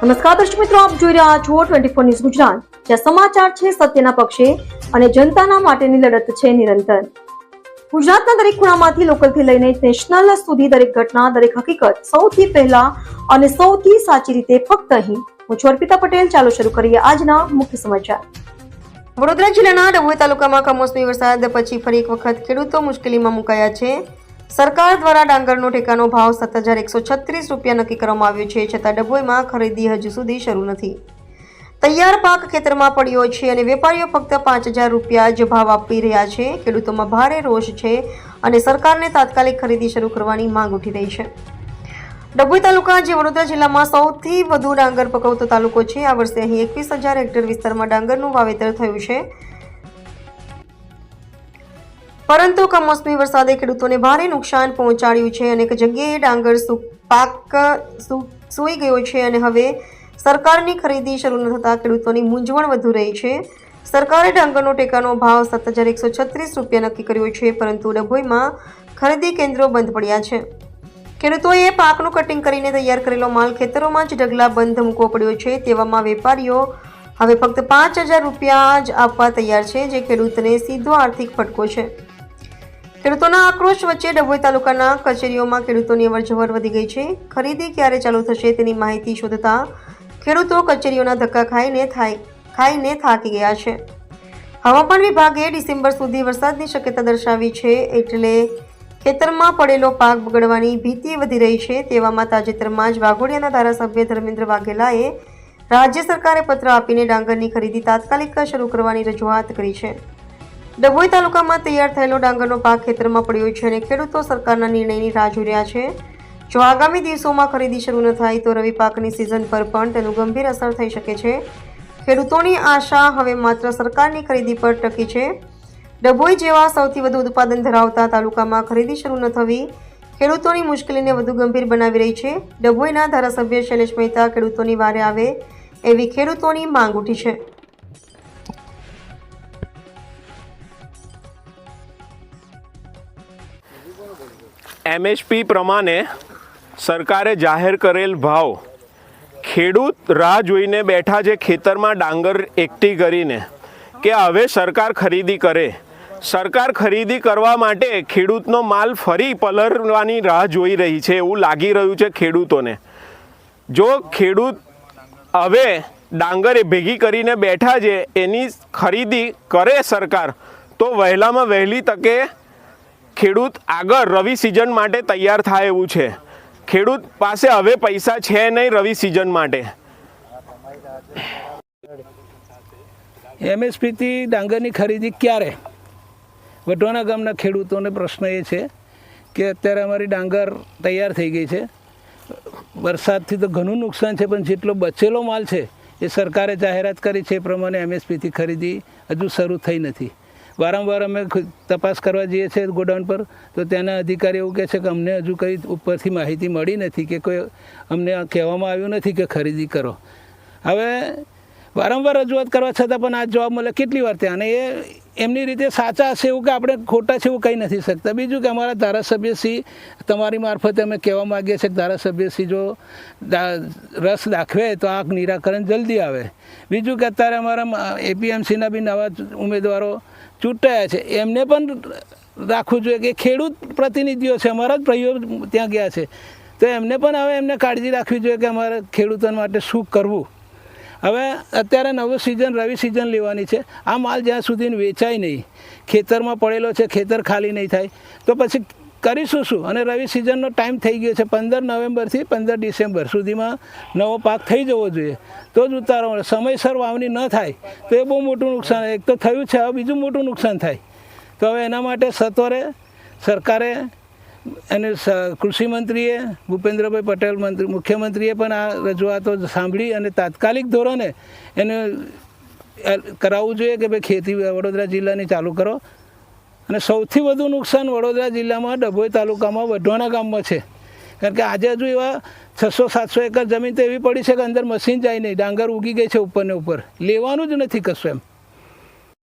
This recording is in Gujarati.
નમસ્કાર દર્શક મિત્રો, આપ જોઈ રહ્યા છો ટ્વેન્ટી ફોર ન્યૂઝ ગુજરાત. જ્યાં સમાચાર છે સત્યના પક્ષે અને જનતાના માટેની લડત છે નિરંતર. ગુજરાતના દરેક ખૂણામાંથી લોકલથી લઈને નેશનલ સુધી દરેક ઘટના, દરેક હકીકત સૌથી પહેલા અને સૌથી સાચી રીતે ફક્ત અહીં. હું છું અર્પિતા પટેલ. ચાલો શરૂ કરીએ આજના મુખ્ય સમાચાર. વડોદરા જિલ્લાના ડભોઈ તાલુકામાં કમોસમી વરસાદ, પછી ફરી એક વખત ખેડૂતો મુશ્કેલીમાં મુકાયા છે. સરકાર દ્વારા ડાંગરનો ઠેકાનો ભાવ સાત હજાર એકસો છત્રીસ રૂપિયા નક્કી કરવામાં આવ્યો છે, છતાં ડભોઈમાં ખરીદી હજુ સુધી શરૂ નથી. તૈયાર પાક ખેતરમાં પડ્યો છે અને વેપારીઓ ફક્ત પાંચ હજાર રૂપિયા જ ભાવ આપી રહ્યા છે. ખેડૂતોમાં ભારે રોષ છે અને સરકારને તાત્કાલિક ખરીદી શરૂ કરવાની માંગ ઉઠી રહી છે. ડભોઈ તાલુકા જે વડોદરા જિલ્લામાં સૌથી વધુ ડાંગર પકવતો તાલુકો છે. આ વર્ષે અહીં એકવીસ હજાર હેક્ટર વિસ્તારમાં ડાંગરનું વાવેતર થયું છે. પરંતુ કમોસમી વરસાદે ખેડૂતોને ભારે નુકસાન પહોંચાડ્યું છે અનેક જગ્યાએ ડાંગર પાક સૂઈ ગયો છે અને હવે સરકારની ખરીદી શરૂ ન થતાં ખેડૂતોની મૂંઝવણ વધુ રહી છે. સરકારે ડાંગરનો ટેકાનો ભાવ સાત હજાર એકસો છત્રીસ રૂપિયા નક્કી કર્યો છે, પરંતુ ડભોઈમાં ખરીદી કેન્દ્રો બંધ પડ્યા છે. ખેડૂતોએ પાકનું કટિંગ કરીને તૈયાર કરેલો માલ ખેતરોમાં જ ઢગલા બંધ મૂકવો પડ્યો છે, તેવામાં વેપારીઓ હવે ફક્ત પાંચ હજાર રૂપિયા જ આપવા તૈયાર છે, જે ખેડૂતને સીધો આર્થિક ફટકો છે. ખેડૂતોના આક્રોશ વચ્ચે ડભોઈ તાલુકાના કચેરીઓમાં ખેડૂતોની અવરજવર વધી ગઈ છે. ખરીદી ક્યારે ચાલુ થશે તેની માહિતી શોધતા ખેડૂતો કચેરીઓના ધક્કા ખાઈને થાય ખાઈને થાકી ગયા છે. હવામાન વિભાગે ડિસેમ્બર સુધી વરસાદની શક્યતા દર્શાવી છે એટલે ખેતરમાં પડેલો પાક બગડવાની ભીતિ વધી રહી છે તેવામાં તાજેતરમાં જ વાઘોડિયાના ધારાસભ્ય ધર્મેન્દ્ર વાઘેલાએ રાજ્ય સરકારે પત્ર આપીને ડાંગરની ખરીદી તાત્કાલિક શરૂ કરવાની રજૂઆત કરી છે. ડભોઈ તાલુકામાં તૈયાર થયેલો ડાંગરનો પાક ખેતરમાં પડ્યો છે અને ખેડૂતો સરકારના નિર્ણયની રાહ જોઈ રહ્યા છે. જો આગામી દિવસોમાં ખરીદી શરૂ ન થાય તો રવિ પાકની સિઝન પર પણ તેનું ગંભીર અસર થઈ શકે છે. ખેડૂતોની આશા હવે માત્ર સરકારની ખરીદી પર ટકી છે. ડભોઈ જેવા સૌથી વધુ ઉત્પાદન ધરાવતા તાલુકામાં ખરીદી શરૂ ન થવી ખેડૂતોની મુશ્કેલીને વધુ ગંભીર બનાવી રહી છે. ડભોઈના ધારાસભ્ય શૈલેષ મહેતા ખેડૂતોની વારે આવે એવી ખેડૂતોની માંગ ઉઠી છે. એમએસપી પ્રમાણે સરકારે જાહેર કરેલ ભાવ, ખેડૂત રાહ જોઈને બેઠા છે ખેતરમાં ડાંગર એકઠી કરીને કે હવે સરકાર ખરીદી કરે. સરકાર ખરીદી કરવા માટે ખેડૂતનો માલ ફરી પલરવાની રાહ જોઈ રહી છે એવું લાગી રહ્યું છે ખેડૂતોને. જો ખેડૂત હવે ડાંગર ભેગી કરીને બેઠા છે, એની ખરીદી કરે સરકાર, તો વહેલામાં વહેલી તકે ખેડૂત આગળ રવિ સિઝન માટે તૈયાર થાય એવું છે. ખેડૂત પાસે હવે પૈસા છે નહીં રવિ સિઝન માટે. એમએસપીથી ડાંગરની ખરીદી ક્યારે? વટવાના ગામના ખેડૂતોને પ્રશ્ન એ છે કે અત્યારે અમારી ડાંગર તૈયાર થઈ ગઈ છે. વરસાદથી તો ઘણું નુકસાન છે, પણ જેટલો બચેલો માલ છે એ સરકારે જાહેરાત કરી છે એ પ્રમાણે એમએસપીથી ખરીદી હજુ શરૂ થઈ નથી. વારંવાર અમે તપાસ કરવા જઈએ છીએ ગોડાઉન પર, તો ત્યાંના અધિકારી એવું કહે છે કે અમને હજુ કંઈ ઉપરથી માહિતી મળી નથી કે કોઈ અમને કહેવામાં આવ્યું નથી કે ખરીદી કરો. હવે વારંવાર રજૂઆત કરવા છતાં પણ આ જવાબ મળે કેટલી વાર ત્યાં? અને એ એમની રીતે સાચા છે એવું કે આપણે ખોટા છે એવું કહી નથી શકતા. બીજું કે અમારા ધારાસભ્યશ્રી તમારી મારફતે અમે કહેવા માગીએ છીએ કે ધારાસભ્યશ્રી જો રસ દાખવે તો આ નિરાકરણ જલ્દી આવે. બીજું કે અત્યારે અમારા એપીએમસીના બી નવા ઉમેદવારો ચૂંટાયા છે. એમને પણ રાખવું જોઈએ કે ખેડૂત પ્રતિનિધિઓ છે, અમારા જ ભાઈઓ ત્યાં ગયા છે. તો એમને પણ હવે એમને કાળજી રાખવી જોઈએ કે અમારે ખેડૂતો માટે શું કરવું. હવે અત્યારે નવું સિઝન રવિ સિઝન લેવાની છે. આ માલ જ્યાં સુધી વેચાય નહીં, ખેતરમાં પડેલો છે, ખેતર ખાલી નહીં થાય, તો પછી કરીશું શું? અને રવિ સિઝનનો ટાઈમ થઈ ગયો છે પંદર નવેમ્બરથી પંદર ડિસેમ્બર સુધીમાં નવો પાક થઈ જવો જોઈએ. તો જ ઉતારો. સમયસર વાવણી ન થાય, તો એ બહુ મોટું નુકસાન. એક તો થયું છે, હવે બીજું મોટું નુકસાન થાય. તો હવે એના માટે સત્વરે સરકારે અને કૃષિમંત્રીએ ભૂપેન્દ્રભાઈ પટેલ મંત્રી, મુખ્યમંત્રીએ પણ આ રજૂઆતો સાંભળી અને તાત્કાલિક ધોરણે એને કરાવવું જોઈએ કે ભાઈ ખેતી વડોદરા જિલ્લાની ચાલુ કરો. અને સૌથી વધુ નુકસાન વડોદરા જિલ્લામાં ડભોઈ તાલુકામાં વઢવાણા ગામમાં છે. કારણ કે આજે હજુ એવા છસો સાતસો એકર જમીન તો એવી પડી છે કે અંદર મશીન જાય નહીં, ડાંગર ઉગી ગઈ છે ઉપરને ઉપર. લેવાનું જ નથી કશું એમ.